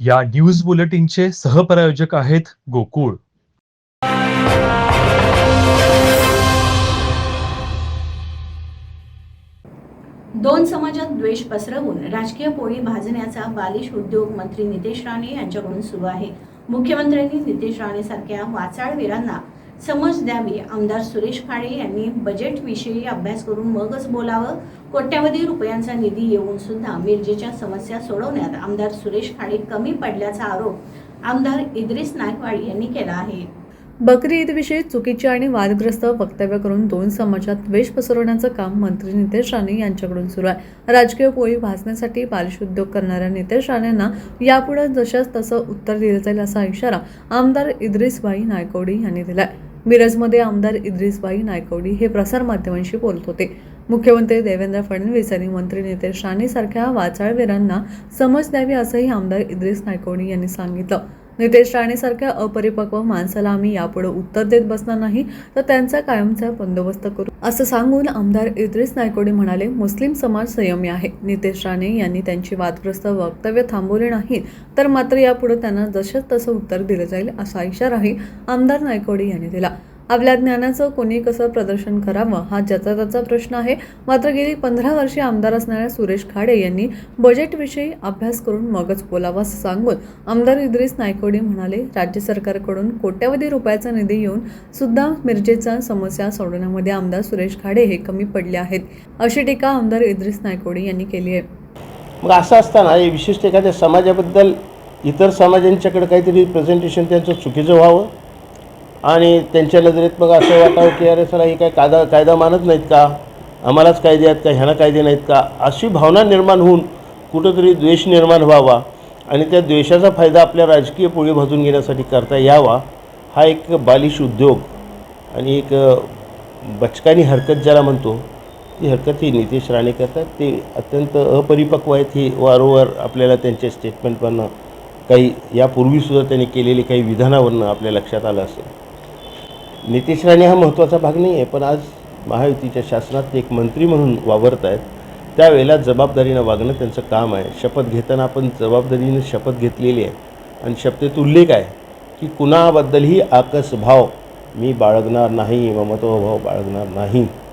या न्यूज बुलेटिनचे सहप्रायोजक आहेत गोकुळ. दोन समाजात द्वेष पसरवून राजकीय पोळी भाजण्याचा बालिश उद्योग मंत्री नितेश राणे यांच्याकडून सुरू आहे. मुख्यमंत्र्यांनी नितेश राणे सारख्या वाचाळवीरांना समज द्यावी आमदार सुरेश खाडे यांनी बजेटविषयी अभ्यास करून मगच बोलावं. कोट्यावधी रुपयांचा निधी येऊन सुद्धा मिरजेच्या समस्या सोडवण्यात आमदार सुरेश खाडे कमी पडल्याचा आरोप आमदार इद्रिस नायकवाड यांनी केला आहे. बकरी ईदविषयी चुकीची आणि वादग्रस्त वक्तव्य करून दोन समाजात द्वेष पसरवण्याचं काम मंत्री नितेश राणे यांच्याकडून सुरू आहे. राजकीय पोळी भाजण्यासाठी बालिश उद्योग करणाऱ्या नितेश राणेंना यापुढे जशाच तसं उत्तर दिलं जाईल असा इशारा आमदार इद्रिसबाई नायकवडी यांनी दिलाय. मिरजमध्ये आमदार इद्रिसबाई नायकवडी हे प्रसारमाध्यमांशी बोलत होते. मुख्यमंत्री देवेंद्र फडणवीस यांनी मंत्री नितेश राणेसारख्या वाचाळवीरांना समज द्यावी असंही आमदार इद्रिस नायकवडी यांनी सांगितलं. नितेश राणेसारख्या अपरिपक्व माणसाला आम्ही यापुढे उत्तर देत बसणार नाही तर त्यांचा कायमचा बंदोबस्त करू. असं सांगून आमदार इद्रिस नायकोडे म्हणाले मुस्लिम समाज संयमी आहे. नितेश राणे यांनी त्यांची वादग्रस्त वक्तव्य थांबवले नाही तर मात्र यापुढे त्यांना जसं तसं उत्तर दिलं जाईल असा इशाराही आमदार नायकोडे यांनी दिला. आपल्या ज्ञानाचं कोणी कसं प्रदर्शन करावं हा ज्याचा त्याचा प्रश्न आहे. मात्र गेली पंधरा वर्षे आमदार असणाऱ्या सुरेश खाडे यांनी बजेटविषयी अभ्यास करून मगच बोलावा सांगून आमदार इद्रिस नायकोडे म्हणाले राज्य सरकारकडून कोट्यवधी रुपयाचा निधी येऊन सुद्धा मिरजेचा समस्या सोडवण्यामध्ये आमदार सुरेश खाडे हे कमी पडले आहेत अशी टीका आमदार इद्रिस नायकोडे यांनी केली आहे. मग असं असताना हे विशिष्ट एखाद्या समाजाबद्दल इतर समाजांच्याकडे काहीतरी प्रेझेंटेशन त्यांचं चुकीचं व्हावं? आणि त्यांच्या नजरेत मग असं वाटावं की अरे सर हे काय कायदा कायदा मानत नाहीत का? आम्हालाच कायदे आहेत का? ह्यांना कायदे नाहीत का? अशी भावना निर्माण होऊन कुठंतरी द्वेष निर्माण व्हावा आणि त्या द्वेषाचा फायदा आपल्या राजकीय पोळी भाजून घेण्यासाठी करता यावा हा एक बालिश उद्योग आणि एक बचकानी हरकत ज्याला म्हणतो ती हरकत ही नितेश राणे करतात. ते अत्यंत अपरिपक्व आहेत. ही वारंवार आपल्याला त्यांच्या स्टेटमेंटवरनं काही यापूर्वीसुद्धा त्यांनी केलेली काही विधानावरनं आपल्या लक्षात आलं असेल. नितेश राणे हा महत्त्वाचा भाग नाही आहे पण आज महायुतीच्या शासनात एक मंत्री म्हणून वावरत आहेत त्यावेळेला जबाबदारीनं वागणं त्यांचं काम आहे. शपथ घेताना आपण जबाबदारीनं शपथ घेतलेली आहे. आणि शपथेत उल्लेख आहे की कुणाबद्दलही आकस भाव मी बाळगणार नाही ममत्वभाव बाळगणार नाही.